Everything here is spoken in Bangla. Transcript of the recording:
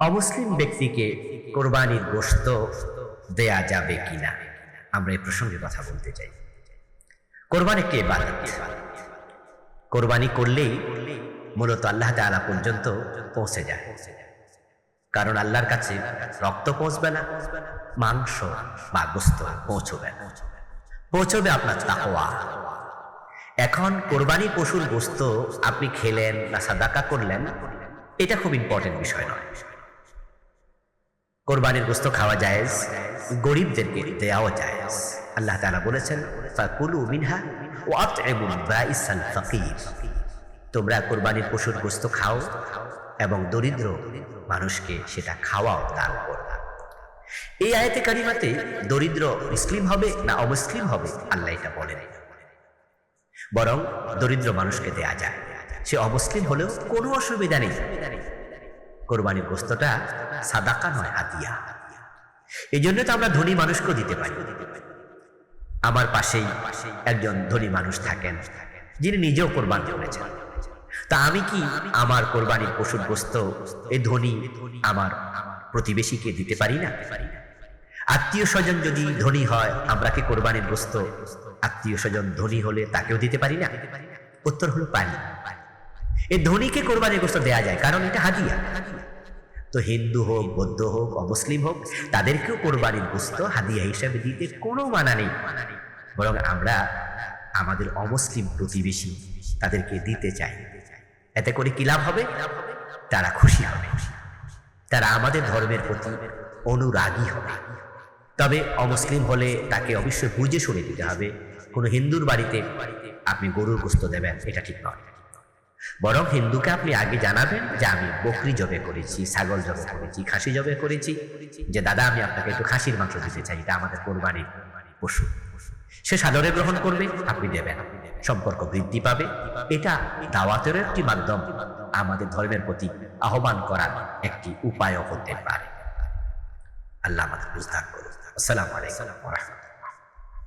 অমুসলিম ব্যক্তিকে কোরবানির গোশত দেয়া যাবে কিনা? আমরা এই প্রসঙ্গে কথা বলতে চাই। কোরবানি কে ইবাদত কোরবানি করলেই মূলত আল্লাহ তাআলা পর্যন্ত পৌঁছে যায়। কারণ আল্লাহর কাছে রক্ত পৌঁছবে না, মাংস বা গোস্ত পৌঁছবে। পৌঁছবে আপনার তাকওয়া। এখন কোরবানি পশুর গোস্ত আপনি খেলেন না সাদাকা করলেন, এটা খুব ইম্পর্টেন্ট বিষয় নয়। কোরবানির গোস্ত খাওয়া যায় গরিবদেরকে দেওয়াও যায় আল্লাহ তালা বলেছেন, ফাকুলু মিনহা ও ফাকির। তোমরা কোরবানির পশুর গোস্ত খাও এবং দরিদ্র মানুষকে সেটা খাওয়াও দান করো। এই আয়াতে কারিমাতে দরিদ্র মুসলিম হবে না অমুসলিম হবে, আল্লাহ এটা বলেন। বরং দরিদ্র মানুষকে দেয়া যায়। সে অমুসলিম হলেও কোনো অসুবিধা নেই। কোরবানির গোস্তটা সাদাকা নয়, হাতিয়া। এই জন্য তো আমরা ধনী মানুষকেও দিতে পারি। আমার পাশেই একজন ধনী মানুষ থাকেন, যিনি নিজেও কোরবান করেছেন। তা আমি কি আমার কোরবানির পশুর গোস্ত এই ধনী আমার প্রতিবেশীকে দিতে পারি না? আত্মীয় স্বজন যদি ধনী হয়, আমরা কি কোরবানির গোস্ত আত্মীয় স্বজন ধনী হলে তাকেও দিতে পারি না? উত্তর হলো পারি। এই ধনীকে কোরবানির গোস্ত দেয়া যায়, কারণ এটা হাদিয়া তো হিন্দু হোক, বৌদ্ধ হোক, অমুসলিম হোক, তাদেরকেও কোরবানির গোস্ত হাদিয়া হিসাবে দিতে কোনো মানা নেই। বরং আমরা আমাদের অমুসলিম প্রতিবেশী তাদেরকে দিতে চাই। এতে করে কি লাভ হবে? তারা খুশি হবে। তারা আমাদের ধর্মের প্রতি অনুরাগী হবে। তবে অমুসলিম হলে তাকে অবশ্যই বুঝে শুনে দিতে হবে, কোনো হিন্দুর বাড়িতে আপনি গরুর গোস্ত দেবেন, এটা ঠিক নয়। বরং হিন্দুকে আপনি আগে জানাবেন যে আমি বকরি জবে করেছি, ছাগল জবে করেছি, খাসি জবে করেছি। যে দাদা, আমি আপনাকে একটু খাসির মাংস দিতে চাই, এটা আমাদের কোরবানির পশু। সে সাদরে গ্রহণ করবে, আপনি দেবেন। সম্পর্ক বৃদ্ধি পাবে। এটা দাওয়াতের একটি মাধ্যম। আমাদের ধর্মের প্রতি আহ্বান করার একটি উপায়ও হতে পারে। আল্লাহ আমাদের বুঝদান করুন আসসালামু আলাইকুম রাহমাতুল্লাহ।